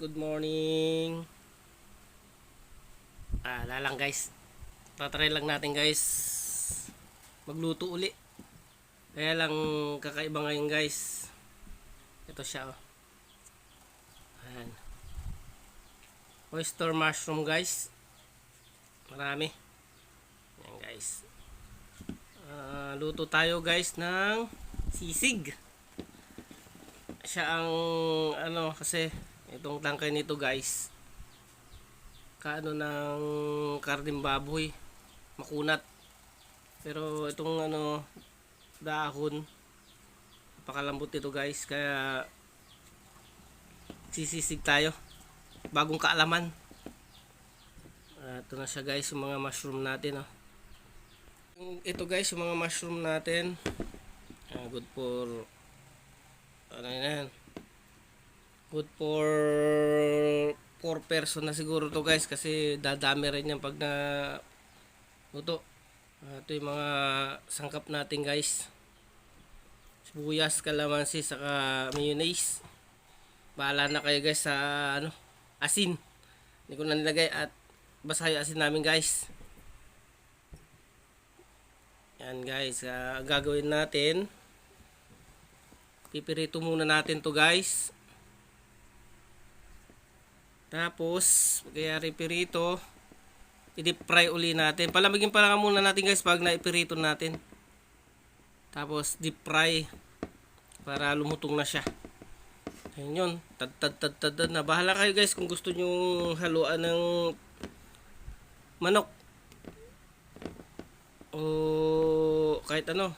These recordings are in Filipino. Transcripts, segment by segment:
good morning. Ah, lalang guys. Tatry lang natin guys. Magluto uli. Kaya lang kakaiba ngayon guys. Ito siya oh. Ayan. Oyster mushroom guys. Marami. Ayan guys. Ah, luto tayo guys ng sisig siya ang ano kasi itong tangkay nito guys. Kaano ng karning baboy. Makunat. Pero itong ano dahon napakalambot ito guys. Kaya sisisig tayo. Bagong kaalaman. Ah, ito na siya guys yung mga mushroom natin oh. ito guys yung mga mushroom natin. Ah, good for ano yan good for 4 person na siguro to guys kasi dadami rin yan pag na luto Ah, ito yung mga sangkap natin guys. Sibuyas, kalamansi, saka mayonnaise. Bahala na kayo guys sa ano asin. Hindi ko na nilagay at basta yung asin namin guys. Yan guys ang gagawin natin. Pipirito muna natin to guys tapos kaya pirito i-deep fry uli natin. Palamigin pa lang muna natin guys pag naipirito natin. Tapos deep fry para lumutong na siya. Ayun yun. Tad tad tad tad, tad na. Bahala kayo guys kung gusto nyo haluan ng manok. O kahit ano.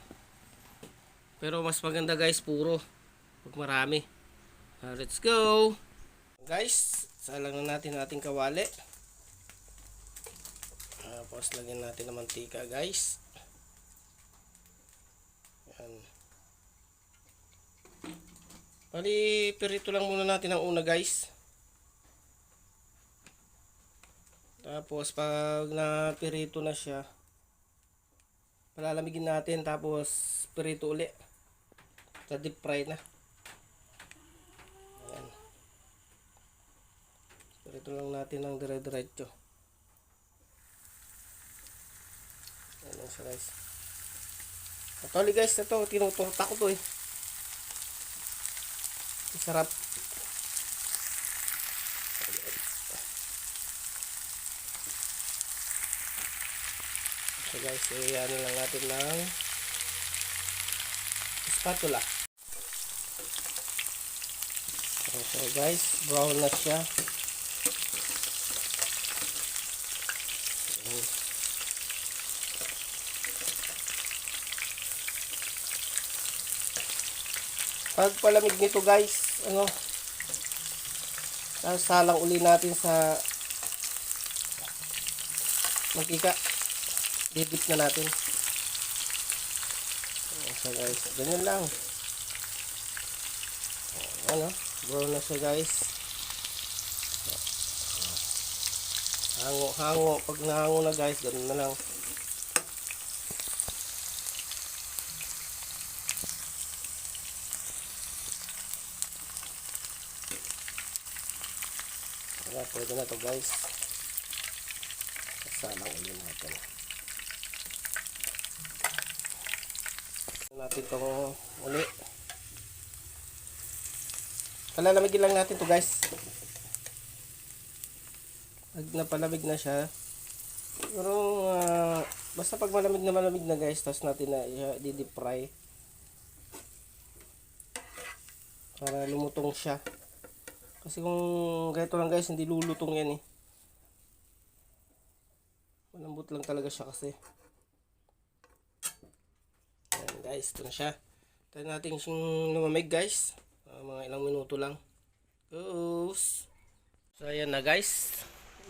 Pero mas maganda guys puro. Huwag marami. Ah, let's go. Guys, salang na natin ating kawali. Tapos lagyan natin ng mantika guys. Yan. Bali, pirito lang muna natin ang una guys. Tapos pag napirito na siya, palalamigin natin tapos pirito uli sa deep fry na ayan pirito lang natin ng dire diretso ayan siya guys actually guys ito tinuturta ko to eh sarap So guys, eh, lang natin ng spatula. So, so guys, brown na siya. Ayan. Pag palamig nito guys, ano, sasalang uli natin sa mantika. Didip na natin. So guys? Ganyan lang. Ano? Brown na siya guys. Hango hango pag nahango na guys ganun na lang Kaya pwede na to guys. Sasalang ulit natin. Natin itong uli. Palalamigin lang natin to guys. Pag napalamig na siya pero uh, basta pag malamig na malamig na guys tapos natin na i-deep fry. Para lumutong siya kasi kung ganito lang guys hindi lulutong yan eh malambot lang talaga siya kasi Ayan guys, ito na siya. Tayo natin siyang lumamig guys. Ah, mga ilang minuto lang. Goes. So ayan na guys.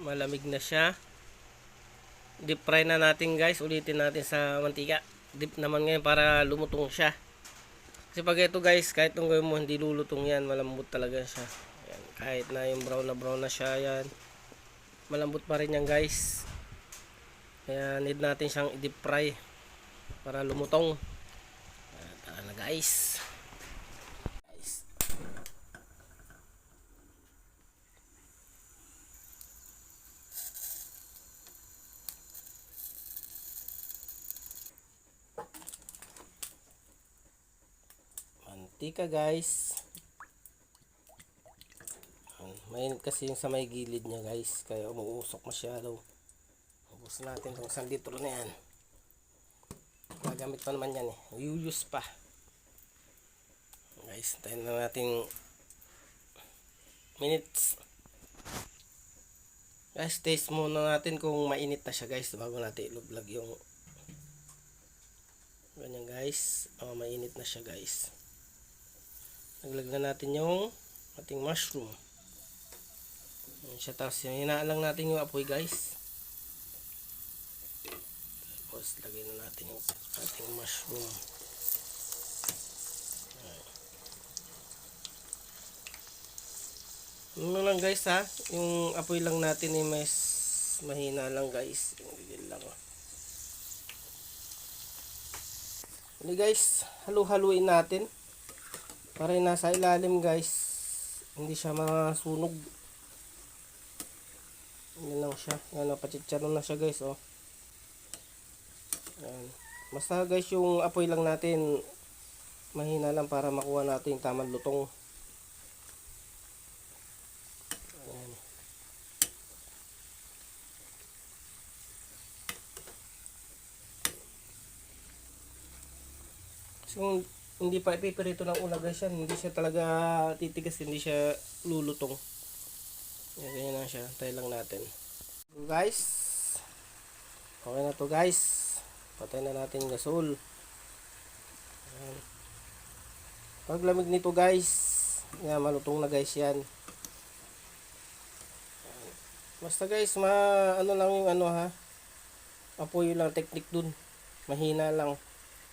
Malamig na siya. Deep fry na natin guys. Ulitin natin sa mantika. Deep naman ngayon para lumutong siya. Kasi pag ito guys, kahit itong gawin mo, hindi lulutong yan. Malambot talaga siya kahit na yung brown na brown na siya yan malambot pa rin yan guys. Kaya need natin siyang i-deep fry para lumutong. Tara na guys. Guys. Mantika guys. Mainit kasi yung sa may gilid niya guys. Kaya umuusok masyado. Ubus natin itong isang litro na yan. Gagamit pa naman yan eh. Use pa. Guys, tayo na natin minutes. Guys, taste muna natin kung mainit na siya guys bago natin ilublag yung ganyan guys. Oh, mainit na siya guys. Naglagyan natin yung ating mushroom. Ayan siya tapos hinaan lang natin yung apoy guys. Tapos lagyan na natin yung ating mushroom. Ano lang guys ha, yung apoy lang natin ay mas mahina lang guys. Yung lang oh. Hindi guys, halu-haluin natin. Para nasa ilalim guys, hindi siya masunog. Yan lang siya. Yan o, pachicharon na siya guys oh. Yan. Basta guys yung apoy lang natin mahina lang para makuha natin yung tamang lutong. Ayan. So, hindi pa ipipirito ng una guys yan. Hindi siya talaga titigas, hindi siya lulutong. Yan, ganyan na siya. Tayo lang natin. So, guys, okay na to guys. Patay na natin gasol. Ayan. Pag lamig nito guys, yan, malutong na guys yan. Basta guys, ma ano lang yung ano ha. Apoy lang technique dun. Mahina lang.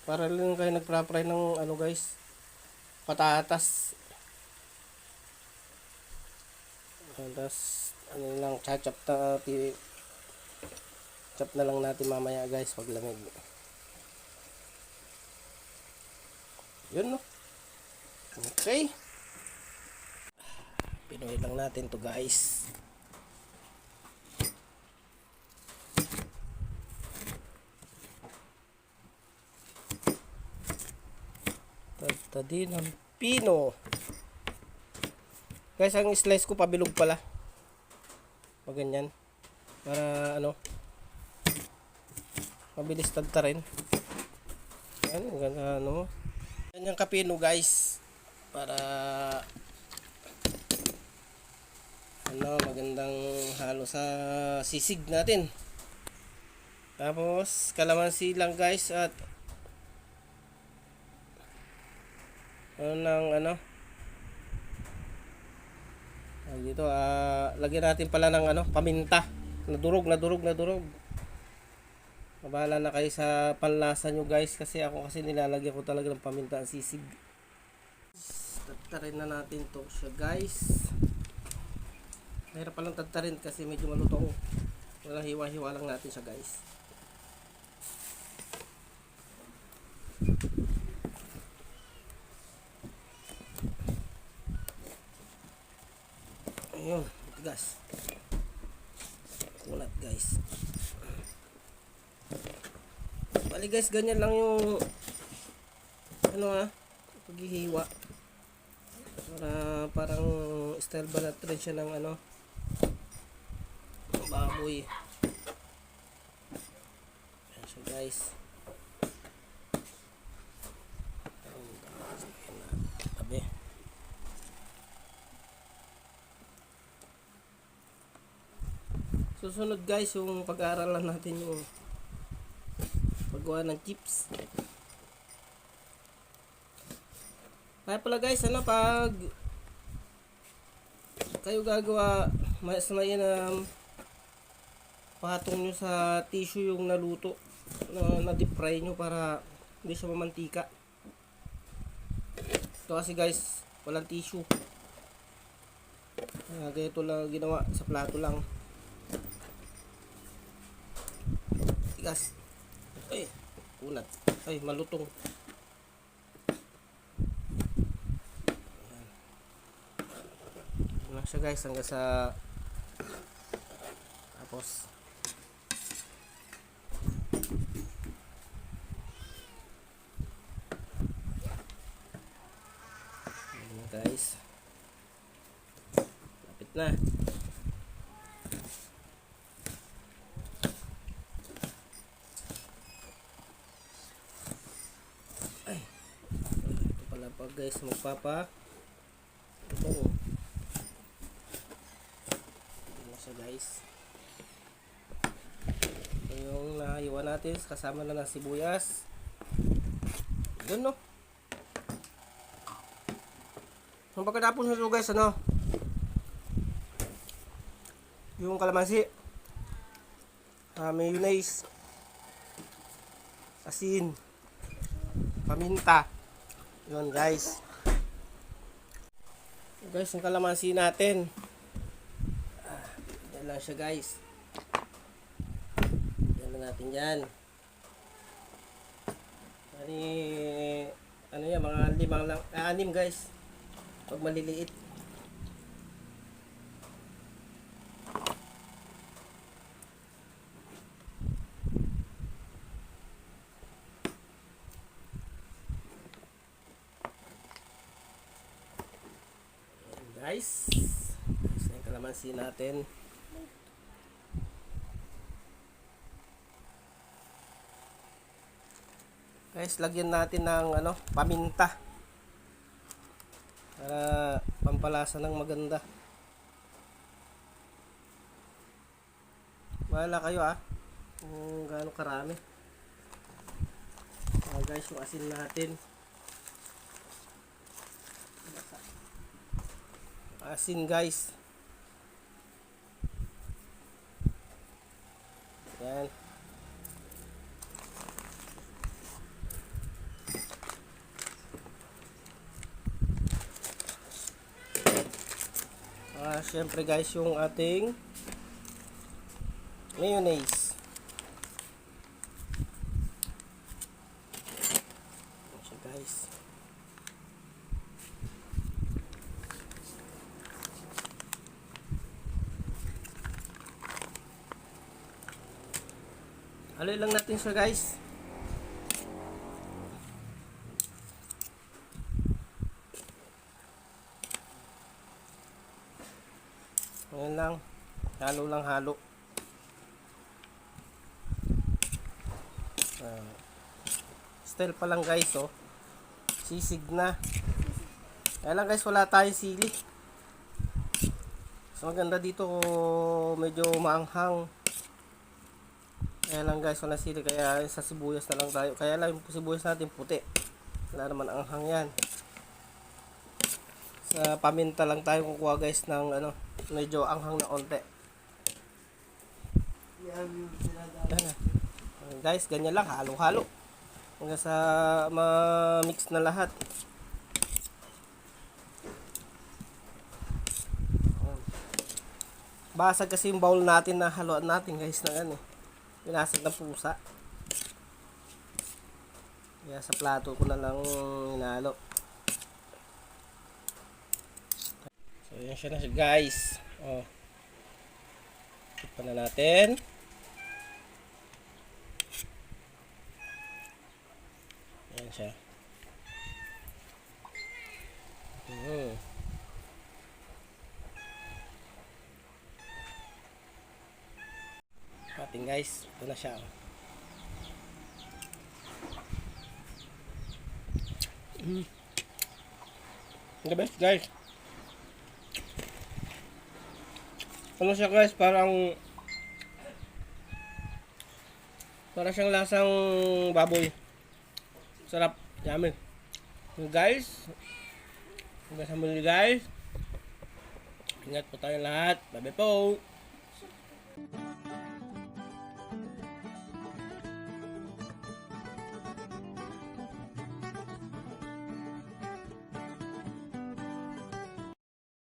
Para lang kayo nagpra-fry ng ano guys. Patatas. Tapos ano lang chachap na ti chop na lang natin mamaya guys pag lamig. Yun no. Okay. Pinoy lang natin to guys. Tadtadin ng pino. Guys, ang slice ko pabilog pala. O ganyan. Para ano. Mabilis tagta rin. Yan, ganda ano. Yan kapino guys. Para ano, magandang halo sa sisig natin. Tapos, kalamansi lang guys at ano ng ano dito ah lagyan natin pala ng ano paminta. Nadurog nadurog nadurog. Mabahala na kayo sa panlasa nyo guys kasi ako kasi nilalagyan ko talaga ng paminta ang sisig. Tatarin na natin to siya guys. Mahirap palang tatarin kasi medyo malutong walang hiwa-hiwa lang natin siya guys ayun tigas kulat guys. Bali guys ganyan lang yung ano ha paghihiwa. Para parang style ba natin siya ng ano baboy. Ayan siya guys Ayun, tabi Susunod guys yung pag-aaralan natin yung paggawa ng chips. Kaya pala guys, ano pag kayo gagawa mas mainam patong nyo sa tissue yung naluto na, na deep fry nyo para hindi siya mamantika. Ito kasi guys, walang tissue. Kaya ganito lang ginawa sa plato lang. Tigas. Ay, kulat. Ay, malutong. Ayan. Ano siya guys, hanggang sa tapos Ayan guys. Lapit na. Guys, magpapa. Ito. Ito na siya guys. Ito yung nahiwa natin kasama na ng sibuyas. Yun no. Ang pagkatapos nito guys, ano? Yung kalamansi. Ah, mayonnaise. Asin. Paminta. Yun guys. Guys, yung kalamansi natin. Ah, yan lang siya guys. Yan lang natin yan. Ani, ano yan, mga limang lang, ah, anim guys. Pag maliliit. Ayan, guys. Na yung kalamansi natin. Guys, lagyan natin ng ano, paminta. Para pampalasa ng maganda. Bahala kayo ah. Kung gaano karami. Ah, guys, yung asin natin. Asin guys. Yan. Ah, syempre guys, yung ating mayonnaise. Guys. Haloy lang natin siya guys. Ngayon lang. Halo lang halo. Ah, style pa lang guys oh. Sisig na. Kaya lang guys wala tayong sili. So maganda dito kung medyo maanghang. Kaya lang guys wala sili kaya sa sibuyas na lang tayo. Kaya lang yung sibuyas natin puti. Wala naman anghang yan. Sa paminta lang tayo kukuha guys ng ano, medyo anghang na onte. Yan guys, ganyan lang, halo-halo. Hanggang sa ma-mix na lahat. Basag kasi yung bowl natin na haluan natin guys na ano. Pinasag ng pusa. Kaya sa plato ko na lang hinalo. So, yan siya na siya, guys. Oh. Tikpan na natin. Yan siya. Mm. Ating guys, ito na siya. oh. Mm. The best guys. Ano siya guys, parang para siyang lasang baboy. Sarap, yummy. So guys, hanggang sa muli guys. Ingat po tayo lahat. Bye bye po.